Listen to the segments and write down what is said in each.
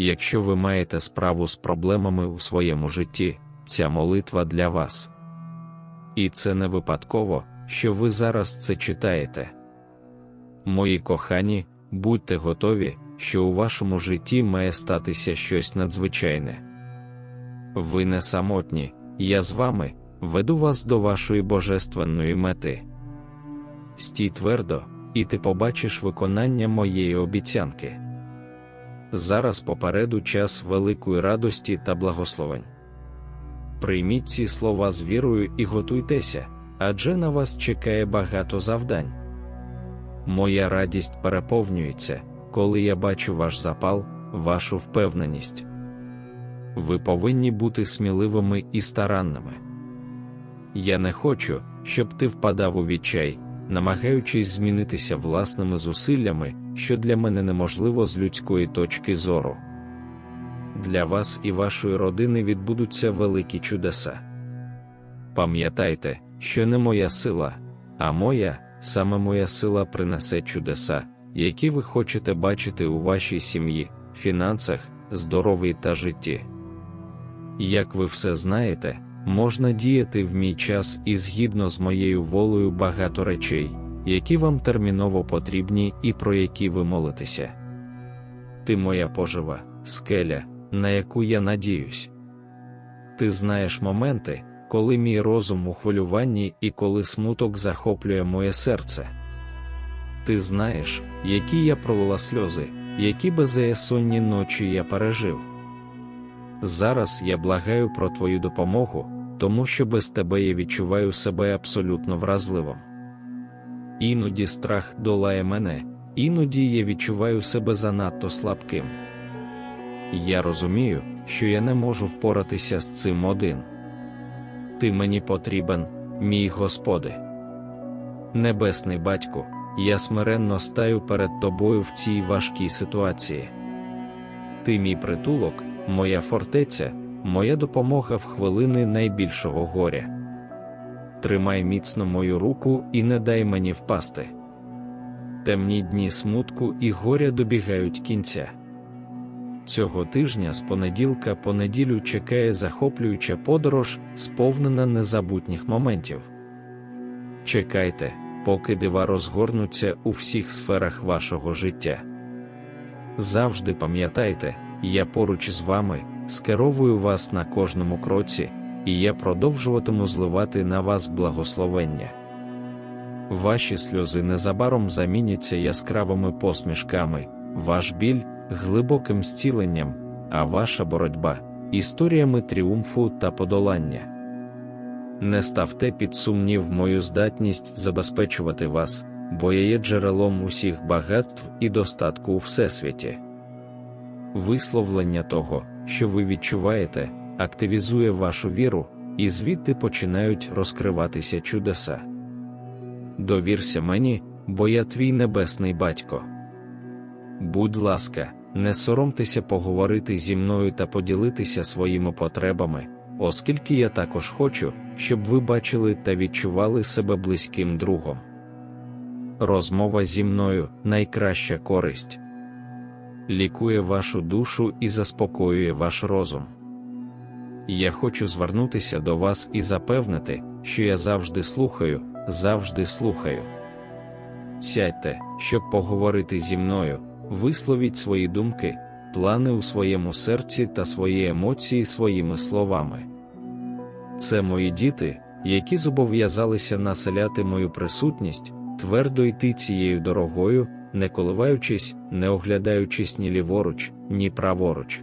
Якщо ви маєте справу з проблемами у своєму житті, ця молитва для вас. І це не випадково, що ви зараз це читаєте. Мої кохані, будьте готові, що у вашому житті має статися щось надзвичайне. Ви не самотні, я з вами веду вас до вашої божественної мети. Стій твердо, і ти побачиш виконання моєї обіцянки. Зараз попереду час великої радості та благословень. Прийміть ці слова з вірою і готуйтеся, адже на вас чекає багато завдань. Моя радість переповнюється, коли я бачу ваш запал, вашу впевненість. Ви повинні бути сміливими і старанними. Я не хочу, щоб ти впадав у відчай, намагаючись змінитися власними зусиллями, що для мене неможливо з людської точки зору. Для вас і вашої родини відбудуться великі чудеса. Пам'ятайте, що не моя сила, а моя, саме моя сила принесе чудеса, які ви хочете бачити у вашій сім'ї, фінансах, здоров'ї та житті. Як ви все знаєте, можна діяти в мій час і згідно з моєю волею багато речей, які вам терміново потрібні і про які ви молитеся. Ти моя пожива, скеля, на яку я надіюсь. Ти знаєш моменти, коли мій розум у хвилюванні і коли смуток захоплює моє серце. Ти знаєш, які я пролила сльози, які беззаєсонні ночі я пережив. Зараз я благаю про твою допомогу, тому що без тебе я відчуваю себе абсолютно вразливим. Іноді страх долає мене, іноді я відчуваю себе занадто слабким. Я розумію, що я не можу впоратися з цим один. Ти мені потрібен, мій Господи. Небесний батьку, я смиренно стаю перед тобою в цій важкій ситуації. Ти мій притулок, моя фортеця, моя допомога в хвилини найбільшого горя. Тримай міцно мою руку і не дай мені впасти. Темні дні смутку і горя добігають кінця. Цього тижня з понеділка по неділю чекає захоплююча подорож, сповнена незабутніх моментів. Чекайте, поки дива розгорнуться у всіх сферах вашого життя. Завжди пам'ятайте, я поруч з вами, скеровую вас на кожному кроці, і я продовжуватиму зливати на вас благословення. Ваші сльози незабаром заміняться яскравими посмішками, ваш біль глибоким зціленням, а ваша боротьба історіями тріумфу та подолання. Не ставте під сумнів мою здатність забезпечувати вас, бо я є джерелом усіх багатств і достатку у всесвіті. Висловлення того, що ви відчуваєте, активізує вашу віру, і звідти починають розкриватися чудеса. Довірся мені, бо я твій небесний батько. Будь ласка, не соромтеся поговорити зі мною та поділитися своїми потребами, оскільки я також хочу, щоб ви бачили та відчували себе близьким другом. Розмова зі мною найкраща користь. Лікує вашу душу і заспокоює ваш розум. Я хочу звернутися до вас і запевнити, що я завжди слухаю, завжди слухаю. Сядьте, щоб поговорити зі мною, висловіть свої думки, плани у своєму серці та свої емоції своїми словами. Це мої діти, які зобов'язалися населяти мою присутність, твердо йти цією дорогою, не коливаючись, не оглядаючись ні ліворуч, ні праворуч.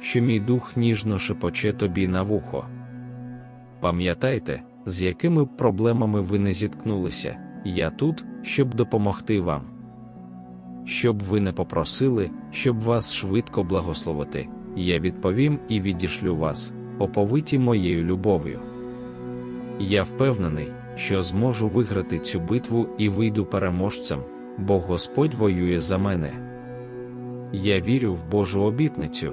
що мій дух ніжно шепоче тобі на вухо. Пам'ятайте, з якими проблемами ви не зіткнулися, я тут, щоб допомогти вам. Щоб ви не попросили, щоб вас швидко благословити, я відповім і відішлю вас, оповиті моєю любов'ю. Я впевнений, що зможу виграти цю битву і вийду переможцем, бо Господь воює за мене. Я вірю в Божу обітницю,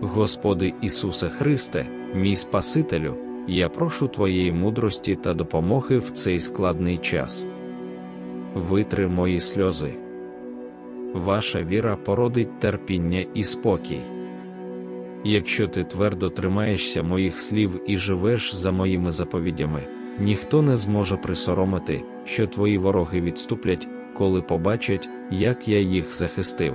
Господи Ісусе Христе, мій Спасителю, я прошу Твоєї мудрості та допомоги в цей складний час. Витри мої сльози. Ваша віра породить терпіння і спокій. Якщо ти твердо тримаєшся моїх слів і живеш за моїми заповідями, ніхто не зможе присоромити, що твої вороги відступлять, коли побачать, як я їх захистив.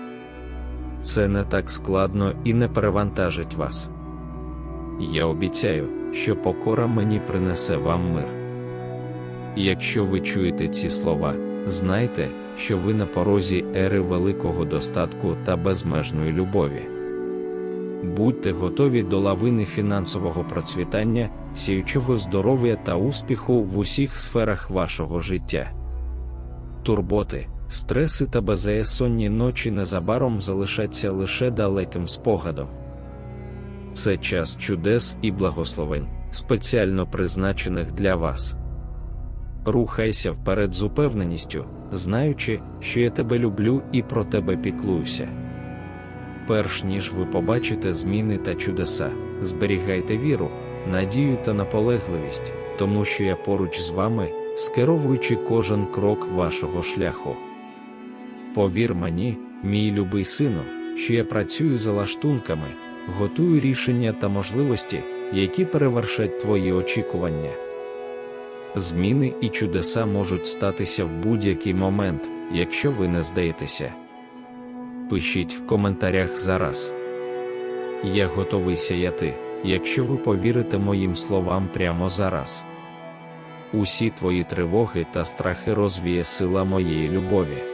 Це не так складно і не перевантажить вас. Я обіцяю, що покора мені принесе вам мир. Якщо ви чуєте ці слова, знайте, що ви на порозі ери великого достатку та безмежної любові. Будьте готові до лавини фінансового процвітання, сіючого здоров'я та успіху в усіх сферах вашого життя. Турботи, стреси та безсонні ночі незабаром залишаться лише далеким спогадом. Це час чудес і благословень, спеціально призначених для вас. Рухайся вперед з упевненістю, знаючи, що я тебе люблю і про тебе піклуюся. Перш ніж ви побачите зміни та чудеса, зберігайте віру, надію та наполегливість, тому що я поруч з вами, скеровуючи кожен крок вашого шляху. Повір мені, мій любий сину, що я працюю за лаштунками, готую рішення та можливості, які перевершать твої очікування. Зміни і чудеса можуть статися в будь-який момент, якщо ви не здаєтеся. Пишіть в коментарях зараз. Я готовий сяяти, якщо ви повірите моїм словам прямо зараз. Усі твої тривоги та страхи розвіє сила моєї любові.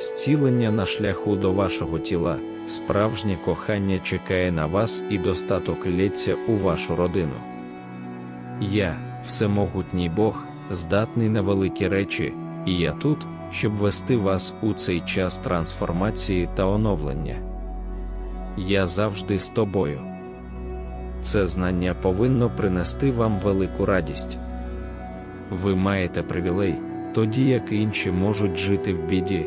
Зцілення на шляху до вашого тіла, справжнє кохання чекає на вас і достаток лється у вашу родину. Я, всемогутній Бог, здатний на великі речі, і я тут, щоб вести вас у цей час трансформації та оновлення. Я завжди з тобою. Це знання повинно принести вам велику радість. Ви маєте привілей, тоді як інші можуть жити в біді,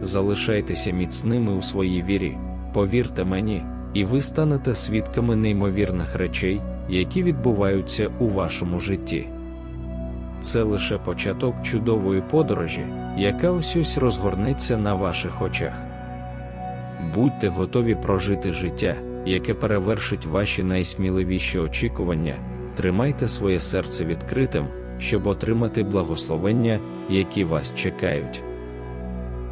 Залишайтеся міцними у своїй вірі, повірте мені, і ви станете свідками неймовірних речей, які відбуваються у вашому житті. Це лише початок чудової подорожі, яка ось ось розгорнеться на ваших очах. Будьте готові прожити життя, яке перевершить ваші найсміливіші очікування, тримайте своє серце відкритим, щоб отримати благословення, які вас чекають.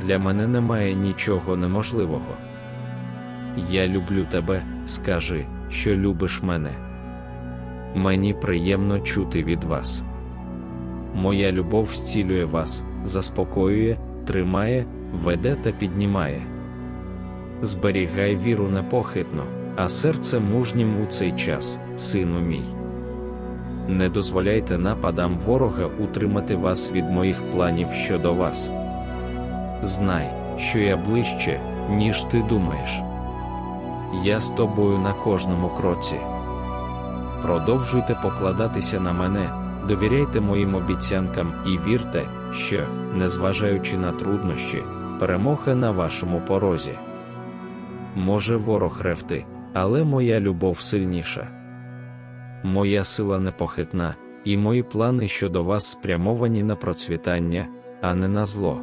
Для мене немає нічого неможливого. Я люблю тебе, скажи, що любиш мене. Мені приємно чути від вас. Моя любов зцілює вас, заспокоює, тримає, веде та піднімає. Зберігай віру непохитно, а серце мужнім у цей час, сину мій. Не дозволяйте нападам ворога утримати вас від моїх планів щодо вас. Знай, що я ближче, ніж ти думаєш. Я з тобою на кожному кроці. Продовжуйте покладатися на мене, довіряйте моїм обіцянкам і вірте, що, незважаючи на труднощі, перемога на вашому порозі. Може ворог ревти, але моя любов сильніша. Моя сила непохитна, і мої плани щодо вас спрямовані на процвітання, а не на зло.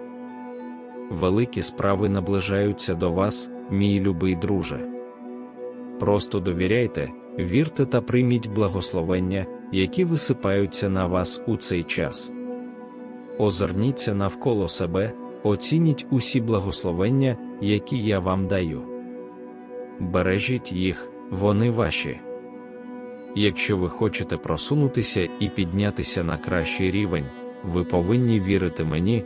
Великі справи наближаються до вас, мій любий друже. Просто довіряйте, вірте та прийміть благословення, які висипаються на вас у цей час. Озирніться навколо себе, оцініть усі благословення, які я вам даю. Бережіть їх, вони ваші. Якщо ви хочете просунутися і піднятися на кращий рівень, ви повинні вірити мені,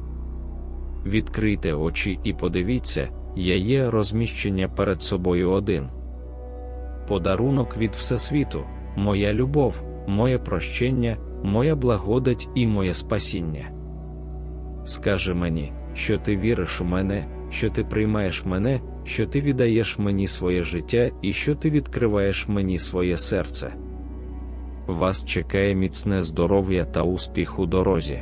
Відкрийте очі і подивіться, я є розміщення перед собою один. Подарунок від Всесвіту, моя любов, моє прощення, моя благодать і моє спасіння. Скажи мені, що ти віриш у мене, що ти приймаєш мене, що ти віддаєш мені своє життя і що ти відкриваєш мені своє серце. Вас чекає міцне здоров'я та успіх у дорозі.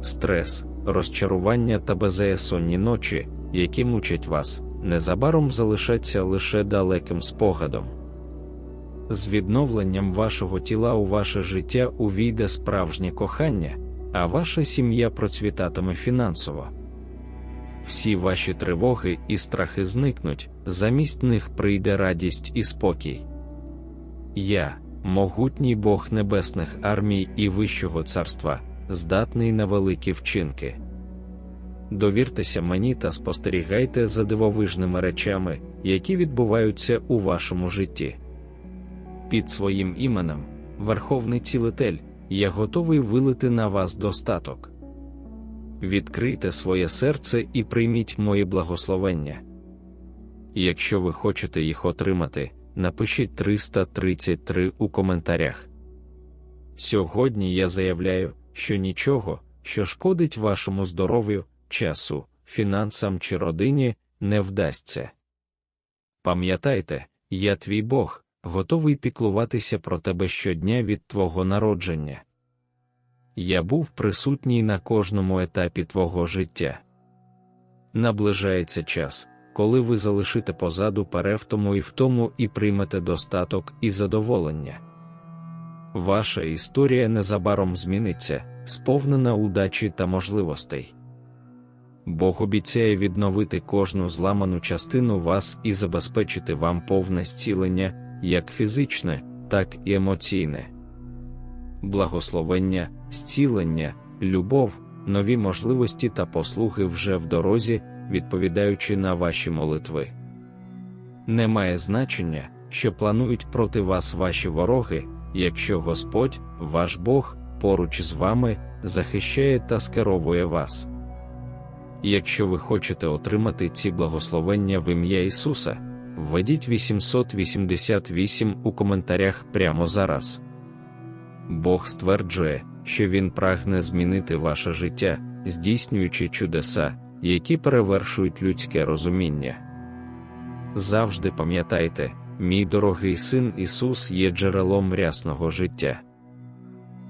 Стрес, розчарування та безсонні ночі, які мучать вас, незабаром залишаться лише далеким спогадом. З відновленням вашого тіла у ваше життя увійде справжнє кохання, а ваша сім'я процвітатиме фінансово. Всі ваші тривоги і страхи зникнуть, замість них прийде радість і спокій. Я, могутній Бог небесних армій і Вищого царства, здатний на великі вчинки. Довіртеся мені та спостерігайте за дивовижними речами, які відбуваються у вашому житті. Під своїм іменем, Верховний цілитель, я готовий вилити на вас достаток. Відкрийте своє серце і прийміть мої благословення. Якщо ви хочете їх отримати, напишіть 333 у коментарях. Сьогодні я заявляю, що нічого, що шкодить вашому здоров'ю, часу, фінансам чи родині, не вдасться. Пам'ятайте, я твій Бог, готовий піклуватися про тебе щодня від твого народження. Я був присутній на кожному етапі твого життя. Наближається час, коли ви залишите позаду перевтому і втому і приймете достаток і задоволення. Ваша історія незабаром зміниться, сповнена удачі та можливостей. Бог обіцяє відновити кожну зламану частину вас і забезпечити вам повне зцілення, як фізичне, так і емоційне. Благословення, зцілення, любов, нові можливості та послуги вже в дорозі, відповідаючи на ваші молитви. Немає значення, що планують проти вас ваші вороги, якщо Господь, ваш Бог, поруч з вами, захищає та скеровує вас. Якщо ви хочете отримати ці благословення в ім'я Ісуса, введіть 888 у коментарях прямо зараз. Бог стверджує, що Він прагне змінити ваше життя, здійснюючи чудеса, які перевершують людське розуміння. Завжди пам'ятайте, мій дорогий син Ісус є джерелом рясного життя.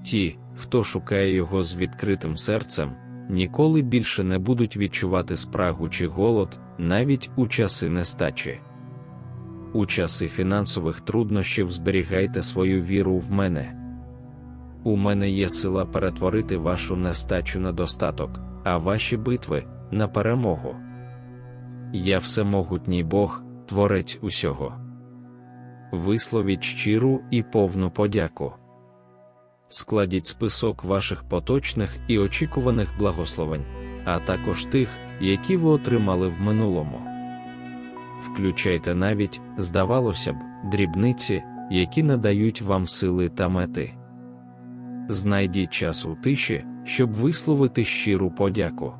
Ті, хто шукає Його з відкритим серцем, ніколи більше не будуть відчувати спрагу чи голод, навіть у часи нестачі. У часи фінансових труднощів зберігайте свою віру в мене. У мене є сила перетворити вашу нестачу на достаток, а ваші битви на перемогу. Я всемогутній Бог, творець усього. Висловіть щиру і повну подяку. Складіть список ваших поточних і очікуваних благословень, а також тих, які ви отримали в минулому. Включайте навіть, здавалося б, дрібниці, які надають вам сили та мети. Знайдіть час у тиші, щоб висловити щиру подяку.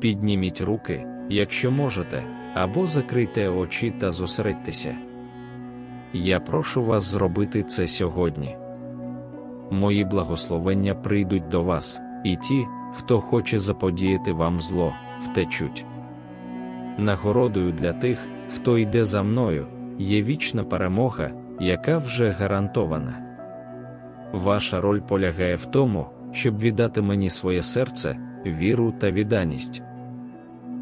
Підніміть руки, якщо можете, або закрийте очі та зосередьтеся. Я прошу вас зробити це сьогодні. Мої благословення прийдуть до вас, і ті, хто хоче заподіяти вам зло, втечуть. Нагородою для тих, хто йде за мною, є вічна перемога, яка вже гарантована. Ваша роль полягає в тому, щоб віддати мені своє серце, віру та відданість.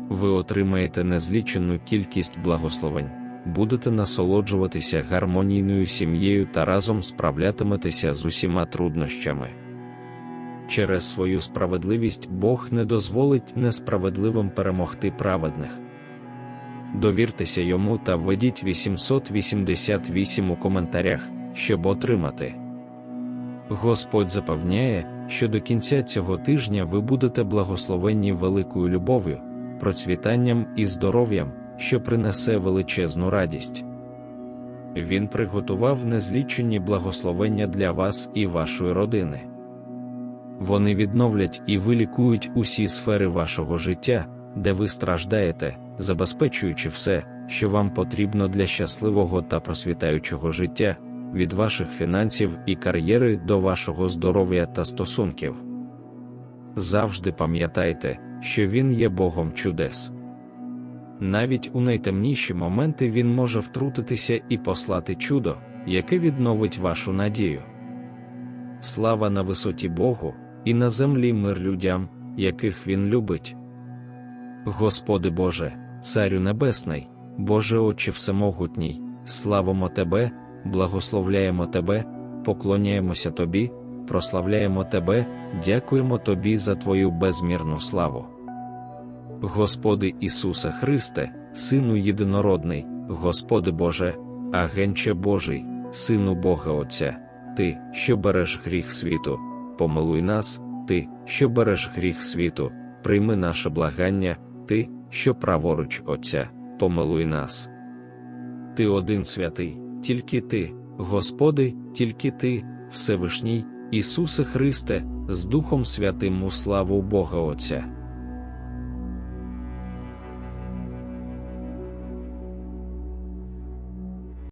Ви отримаєте незлічену кількість благословень, будете насолоджуватися гармонійною сім'єю та разом справлятиметеся з усіма труднощами. Через свою справедливість Бог не дозволить несправедливим перемогти праведних. Довіртеся йому та введіть 888 у коментарях, щоб отримати. Господь запевняє, що до кінця цього тижня ви будете благословенні великою любов'ю, процвітанням і здоров'ям, що принесе величезну радість. Він приготував незлічені благословення для вас і вашої родини. Вони відновлять і вилікують усі сфери вашого життя, де ви страждаєте, забезпечуючи все, що вам потрібно для щасливого та просвітаючого життя від ваших фінансів і кар'єри до вашого здоров'я та стосунків. Завжди пам'ятайте, що Він є Богом чудес. Навіть у найтемніші моменти Він може втрутитися і послати чудо, яке відновить вашу надію. Слава на висоті Богу, і на землі мир людям, яких Він любить. Господи Боже, Царю Небесний, Боже Отче Всемогутній, славимо Тебе благословляємо Тебе, поклоняємося Тобі, прославляємо Тебе, дякуємо Тобі за Твою безмірну славу. Господи Ісусе Христе, Сину Єдинородний, Господи Боже, Агенче Божий, Сину Бога Отця, Ти, що береш гріх світу, помилуй нас, Ти, що береш гріх світу, прийми наше благання, Ти, що праворуч Отця, помилуй нас. Ти один святий тільки Ти, Господи, тільки Ти, Всевишній, Ісусе Христе, з Духом Святим у славу Бога Отця.